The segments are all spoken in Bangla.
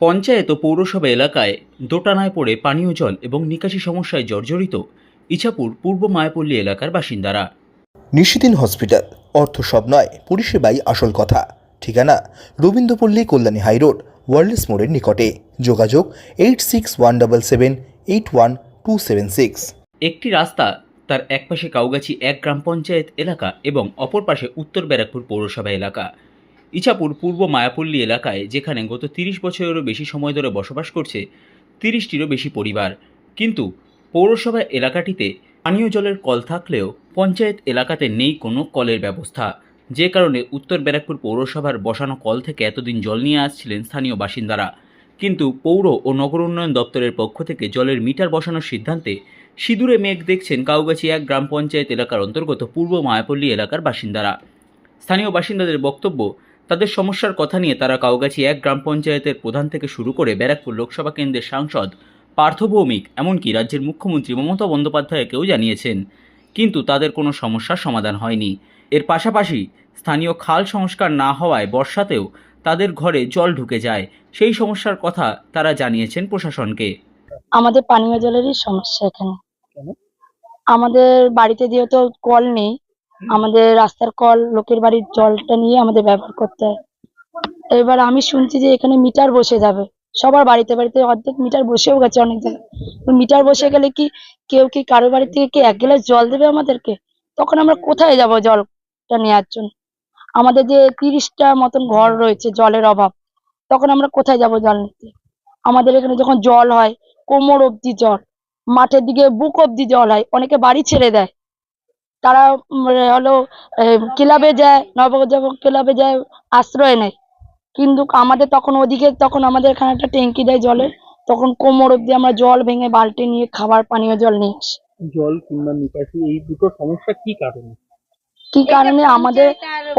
পঞ্চায়েত ও পৌরসভা এলাকায় দোটানায় পড়ে পানীয় জল এবং নিকাশি সমস্যায় জর্জরিত ইছাপুর পূর্ব মায়াপল্লী এলাকার বাসিন্দারা। নিশিদিন হসপিটাল অর্থ সব নয় পরিষেবাই আসল কথা। ঠিকানা রবীন্দ্রপল্লী কল্যাণী হাইরোড ওয়ার্ল্ডস মোড়ের নিকটে। যোগাযোগ eight six one double seven eight one two seven six একটি রাস্তা তার একপাশে কাউগাছি এক গ্রাম পঞ্চায়েত এলাকা এবং অপর পাশে উত্তর ব্যারাকপুর পৌরসভা এলাকা। ইছাপুর পূর্ব মায়াপল্লী এলাকায়, যেখানে গত তিরিশ বছরেরও বেশি সময় ধরে বসবাস করছে, তিরিশটিরও বেশি পরিবার। কিন্তু পৌরসভা এলাকাটিতে পানীয় জলের কল থাকলেও পঞ্চায়েত এলাকাতে নেই কোনো কলের ব্যবস্থা। যে কারণে উত্তর ব্যারাকপুর পৌরসভার বসানো কল থেকে এতদিন জল নিয়ে আসছিলেন স্থানীয় বাসিন্দারা। কিন্তু পৌর ও নগর উন্নয়ন দপ্তরের পক্ষ থেকে জলের মিটার বসানোর সিদ্ধান্তে সিঁদুরে মেঘ দেখছেন কাউগাছি এক গ্রাম পঞ্চায়েত এলাকার অন্তর্গত পূর্ব মায়াপল্লী এলাকার বাসিন্দারা। স্থানীয় বাসিন্দাদের বক্তব্য তাদের সমস্যার কথা নিয়ে তারা কাউগাছি এক গ্রাম পঞ্চায়েতের প্রধান থেকে শুরু করে ব্যারাকপুর লোকসভা কেন্দ্রের সাংসদ, পার্থ ভৌমিক, এমনকি রাজ্যের মুখ্যমন্ত্রী মমতা বন্দ্যোপাধ্যায়কেও জানিয়েছেন। কিন্তু তাদের কোনো সমস্যার সমাধান হয়নি। এর পাশাপাশি স্থানীয় খাল সংস্কার না হওয়ায় বর্ষাতেও তাদের ঘরে জল ঢুকে যায়। সেই সমস্যার কথা তারা জানিয়েছেন প্রশাসনকে। আমাদের পানীয় জলেরই সমস্যা এখানে। আমাদের বাড়িতে যেহেতু কল নেই আমাদের রাস্তার কল, লোকের বাড়ির জলটা নিয়ে আমাদের ব্যবহার করতে হয়। এবার আমি শুনছি যে এখানে মিটার বসে যাবে। সবার বাড়িতে বাড়িতে অর্ধেক মিটার বসেও গেছে অনেক জায়গায় মিটার বসে গেলে কি কেউ কি কারও বাড়ি থেকে কি এক গ্লাস জল দেবে আমাদেরকে? তখন আমরা কোথায় যাব জলটা নেওয়ার জন্য? আমাদের যে তিরিশটা মতন ঘর রয়েছে জলের অভাব, তখন আমরা কোথায় যাব জল নিতে? আমাদের এখানে যখন জল হয়, কোমর অব্দি জল, মাঠের দিকে বুক অব্দি জল হয়, অনেকে বাড়ি ছেড়ে দেয়। তারা হলো ক্লাবে যায় নবজাগরণ ক্লাবে যায় আশ্রয় নেয়। কিন্তু আমাদের তখন ওদিকে তখন আমাদের এখানে একটা ট্যাঙ্কি দেয় জলের তখন কোমর অব্দি আমরা জল ভেঙে বালতি নিয়ে খাবার পানীয় জল নিয়ে আসি। জল কিংবা নিকাশি এই দুটো সমস্যা কি কারণে? কি কারণে? আমাদের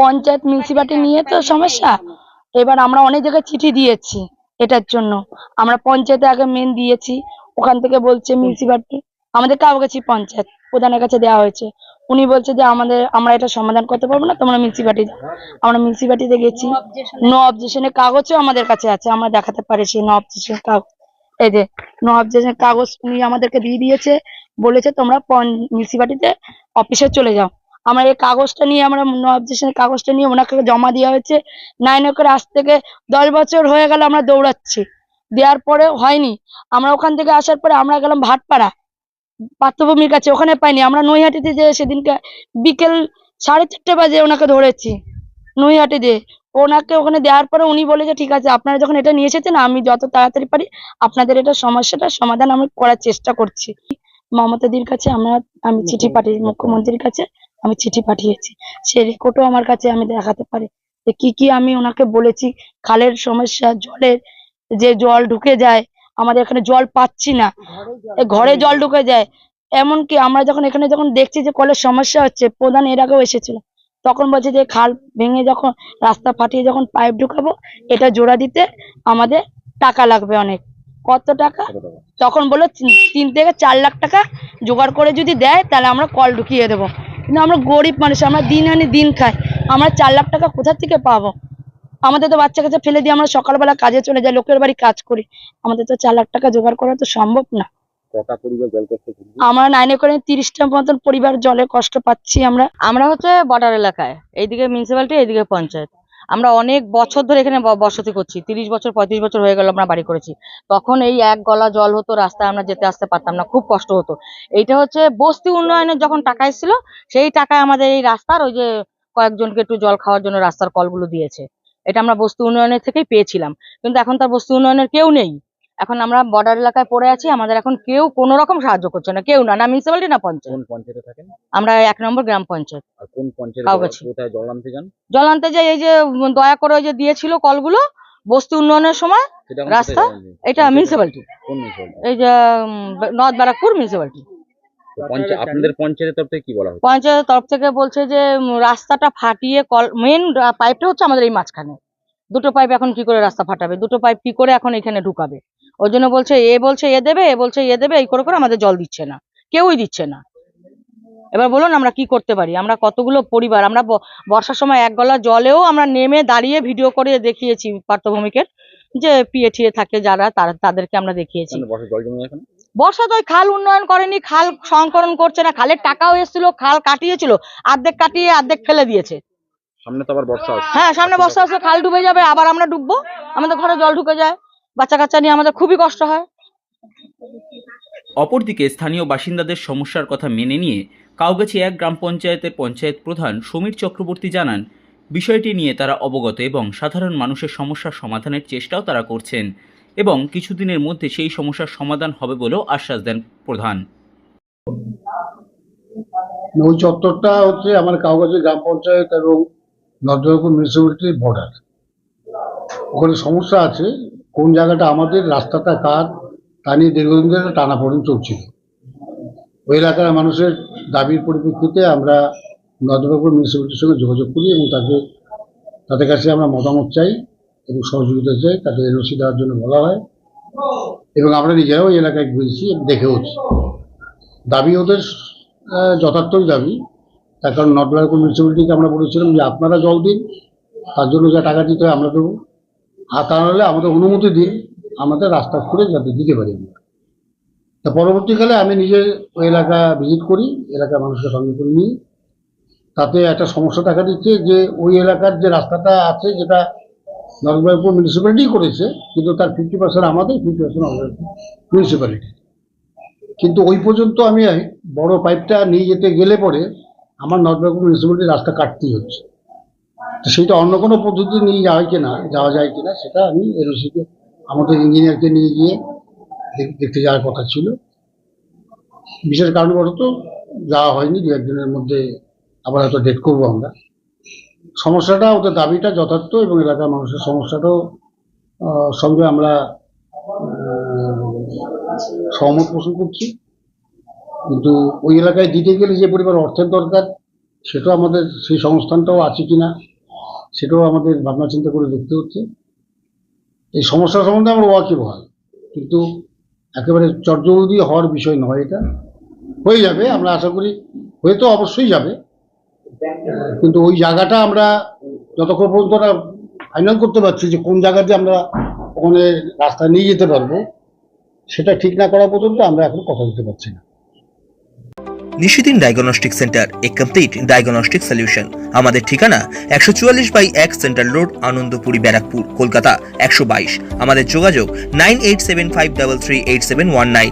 পঞ্চায়েত মিউনিসিপালিটি নিয়ে তো সমস্যা। এবার আমরা অনেক জায়গায় চিঠি দিয়েছি এটার জন্য। আমরা পঞ্চায়েতে আগে মেন দিয়েছি ওখান থেকে বলছে মিউনিসিপালিটি আমাদের কাউগাছি পঞ্চায়েত প্রধানের কাছে দেওয়া হয়েছে। উনি বলছে যে আমাদের আমরা এটা সমাধান করতে পারব না তোমরা মিউনিসিপালিটি আমরা মিউনিসিপালিটিতে গেছি। নো অবজেকশনের কাগজও আমাদের কাছে আছে আমরা দেখাতে পারি সেই নো অবজেকশন কাগজ। এই যে নো অবজেকশন কাগজ উনি আমাদেরকে দিয়ে দিয়েছে বলেছে তোমরা মিউনিসিপালিটিতে অফিসে চলে যাও। আমরা এই কাগজটা নিয়ে আমরা নো অবজেকশনের কাগজটা নিয়ে ওনাকে জমা দেওয়া হয়েছে। নাইন করে আজ থেকে দশ বছর হয়ে গেল আমরা দৌড়াচ্ছি। দেওয়ার পরে হয়নি। আমরা ওখান থেকে আসার পরে আমরা গেলাম ভাটপাড়া। পার্থভূমির কাছে ওখানে পাইনি। আমরা নৈহাটিতে যে সেদিনকে বিকেল সাড়ে চারটে বাজে ওনাকে ধরেছি নৈহাটিতে। ওনাকে ওখানে দেওয়ার পরে উনি বলে যে ঠিক আছে আপনারা যখন এটা নিয়ে এসেছেন আমি যত তাড়াতাড়ি পারি আপনাদের এটা সমস্যাটা সমাধান আমি করার চেষ্টা করছি। মমতাদির কাছে আমরা আমি চিঠি পাঠিয়ে মুখ্যমন্ত্রীর কাছে আমি চিঠি পাঠিয়েছি। সে রেকর্ডও আমার কাছে আমি দেখাতে পারি যে কি কি আমি ওনাকে বলেছি খালের সমস্যা জলের যে জল ঢুকে যায় আমাদের এখানে জল পাচ্ছি না। ঘরে জল ঢুকে যায়। এমনকি আমরা যখন এখানে যখন দেখছি যে কলের সমস্যা হচ্ছে প্রধান এর আগেও এসেছিল। তখন বলছে যে খাল ভেঙে যখন রাস্তা ফাটিয়ে যখন পাইপ ঢুকাবো এটা জোড়া দিতে আমাদের টাকা লাগবে অনেক। কত টাকা? তখন বলল তিন- তিন থেকে চার লাখ টাকা জোগাড় করে যদি দেয় তাহলে আমরা কল ঢুকিয়ে দেবো। কিন্তু আমরা গরিব মানুষ আমরা দিন আনি দিন খাই। আমরা চার লাখ টাকা কোথা থেকে পাবো? আমাদের তো বাচ্চা কাচ্চা ফেলে দিয়ে আমরা সকালবেলা কাজে চলে যাই লোকের বাড়ি কাজ করি। আমাদের তো চার লাখ টাকা জোগাড় করা তো সম্ভব না? আমরা নাইনে করে তিরিশটা মতন পরিবার জলে কষ্ট পাচ্ছি আমরা। আমরা হচ্ছে বর্ডার এলাকায় এইদিকে মিউনিসিপ্যালিটি এইদিকে পঞ্চায়েত। আমরা অনেক বছর ধরে এখানে বসতি করছি তিরিশ বছর পঁয়ত্রিশ বছর হয়ে গেল আমরা বাড়ি করেছি। তখন এই এক গলা জল হতো রাস্তায় আমরা যেতে আসতে পারতাম না খুব কষ্ট হতো। এইটা হচ্ছে বস্তি উন্নয়নের যখন টাকা এসেছিল সেই টাকায় আমাদের এই রাস্তার ওই যে কয়েকজনকে একটু জল খাওয়ার জন্য রাস্তার কলগুলো দিয়েছে। এটা আমরা বস্তু উন্নয়নের থেকেই পেয়েছিলাম। কিন্তু এখন তার বস্তু উন্নয়নের কেউ নেই। এখন আমরা বর্ডার এলাকায় পড়ে আছি আমাদের এখন কেউ কোনো রকম সাহায্য করছে না কেউ না না মিউনিসিপ্যালিটি না পঞ্চায়েত। পঞ্চায়েতে থাকেন? আমরা এক নম্বর গ্রাম পঞ্চায়েত। কোন পঞ্চায়েতে জল- আনতে যান? জল আনতে যাই এই যে দয়া করে ওই যে দিয়েছিল কলগুলো বস্তু উন্নয়নের সময় রাস্তা? এটা পঞ্চায়েতে? মিউনিসিপ্যালিটি এই যে নর্থ ব্যারাকপুর পঞ্চায়েত আপনাদের পঞ্চায়েতের তরফ থেকে কি বলা হচ্ছে? পঞ্চায়েতের তরফ থেকে বলছে যে রাস্তাটা ফাটিয়ে কল মেন পাইপটা হচ্ছে আমাদের এই মাঝখানে। দুটো পাইপ এখন কি করে রাস্তা ফাটাবে? দুটো পাইপ কি করে এখন এখানে ঢুকাবে? ওই জন্য বলছে এ বলছে এ দেবে এ বলছে এ দেবে এই করে করে আমাদের জল দিচ্ছে না। কেউই দিচ্ছে না। এবার বলুন আমরা কি করতে পারি? আমরা কতগুলো পরিবার? আমরা বর্ষার সময় এক গলা জলেও আমরা নেমে দাঁড়িয়ে ভিডিও করে দেখিয়েছি পার্থভূমিকে যে টিএ থাকে যারা তারা তাদেরকে আমরা দেখিয়েছি। বর্ষা তো খাল উন্নয়ন করেনি খাল সংকলন করছে না খালের টাকাও এসেছিল খাল কাটিয়েছিল অর্ধেক কাটিয়ে অর্ধেক ফেলে দিয়েছে। সামনে তো আবার বর্ষা আসছে। হ্যাঁ সামনে বর্ষা আসলে খাল ডুবে যাবে আবার আমরা ডুববো আমাদের ঘরে জল ঢুকে যায় বাচ্চা কাচ্চা নিয়ে আমাদের খুবই কষ্ট হয়। অপরদিকে স্থানীয় বাসিন্দাদের সমস্যার কথা মেনে নিয়ে কাউগাছি এক গ্রাম পঞ্চায়েতের পঞ্চায়েত প্রধান সমীর চক্রবর্তী জানান বিষয়টি নিয়ে তারা অবগত এবং সাধারণ মানুষের সমস্যার সমাধানের চেষ্টাও তারা করছেন। এবং কিছুদিনের মধ্যে সেই সমস্যার সমাধান হবে বলেও আশ্বাস দেন প্রধান। ওই চত্বরটা হচ্ছে আমার কাউগাছি গ্রাম পঞ্চায়েত এবং নর্দপুর মিউনিসিপ্যালিটির বর্ডার ওখানে সমস্যা আছে, কোন জায়গাটা আমাদের, রাস্তাটা কার, তা নিয়ে দীর্ঘদিন ধরে টানাপোড়েন চলছিল। ওই এলাকার মানুষের দাবির পরিপ্রেক্ষিতে আমরা নর্দপুর মিউনিসিপ্যালিটির সঙ্গে যোগাযোগ করি এবং তাকে, তাদের কাছে আমরা মতামত চাই। এবং সহযোগিতা চাই তাদের এনওসি দেওয়ার জন্য বলা হয়। এবং আমরা নিজেরাও ওই এলাকায় ঘুরেছি দেখেওছি দাবি ওদের যথার্থই দাবি। তার কারণ নর্থ বেঙ্গল মিউনিসিপ্যালিটিকে আমরা বলেছিলাম যে আপনারা জল দিন, তার জন্য যা টাকা দিতে হয় আমরা দেবো। আর তা নাহলে আমাদের অনুমতি দিন, আমাদের রাস্তা খুঁড়ে যাতে দিতে পারি আমরা। তা পরবর্তীকালে আমি নিজে ওই এলাকা ভিজিট করি, এলাকার মানুষকে সঙ্গে করে নিই। তাতে একটা সমস্যা দেখা দিচ্ছে যে ওই এলাকার যে রাস্তাটা আছে, যেটা নর্থবেঙ্গল মিউনিসিপ্যালিটি করেছে, কিন্তু তার ফিফটি পার্সেন্ট আমাদের ফিফটি পার্সেন্ট মিউনিসিপ্যালিটি কিন্তু ওই পর্যন্ত আমি বড় পাইপটা নিয়ে যেতে গেলে পরে আমার বেঙ্গল মিউনিসিপ্যালিটি রাস্তা কাটতেই হচ্ছে। তো সেইটা অন্য কোনো পদ্ধতি নিয়ে যাওয়া হয় কিনা, যাওয়া যায় কিনা, সেটা আমি এনওসিকে আমাদের ইঞ্জিনিয়ারকে নিয়ে গিয়ে দেখতে যাওয়ার কথা ছিল। বিশেষ কারণবশত যাওয়া হয়নি দু একদিনের মধ্যে আবার হয়তো ডেট করব আমরা। সমস্যাটা, ওদের দাবিটা যথার্থ এবং এলাকার মানুষের সমস্যাটাও সঙ্গে আমরা সহমত পোষণ করছি। কিন্তু ওই এলাকায় দিতে গেলে যে পরিমাণ অর্থের দরকার, সেটাও আমাদের, সেই সংস্থানটাও আছে কিনা, সেটাও আমাদের ভাবনা চিন্তা করে দেখতে হচ্ছে। এই সমস্যা সম্বন্ধে আমরা ওয়াকিব হয়, কিন্তু একেবারে চটজলদি হওয়ার বিষয় নয় এটা। হয়ে যাবে, আমরা আশা করি, হয়ে তো অবশ্যই যাবে। কিন্তু ওই জায়গাটা আমরা যতক্ষণ পর্যন্ত ফাইনাল করতে পারছি যে কোন জায়গা দিয়ে আমরা ওখানে রাস্তা নিয়ে যেতে পারব, সেটা ঠিক না করা পর্যন্ত আমরা এখন কথা দিতে পারছি না। নিশিদিন ডায়াগনস্টিক সেন্টার এ কমপ্লিট ডায়াগনস্টিক সলিউশন আমাদের ঠিকানা একশো চুয়াল্লিশ বাই এক সেন্ট্রাল রোড আনন্দপুরি, ব্যারাকপুর, কলকাতা একশো বাইশ। আমাদের যোগাযোগ nine eight seven five double three eight seven one nine.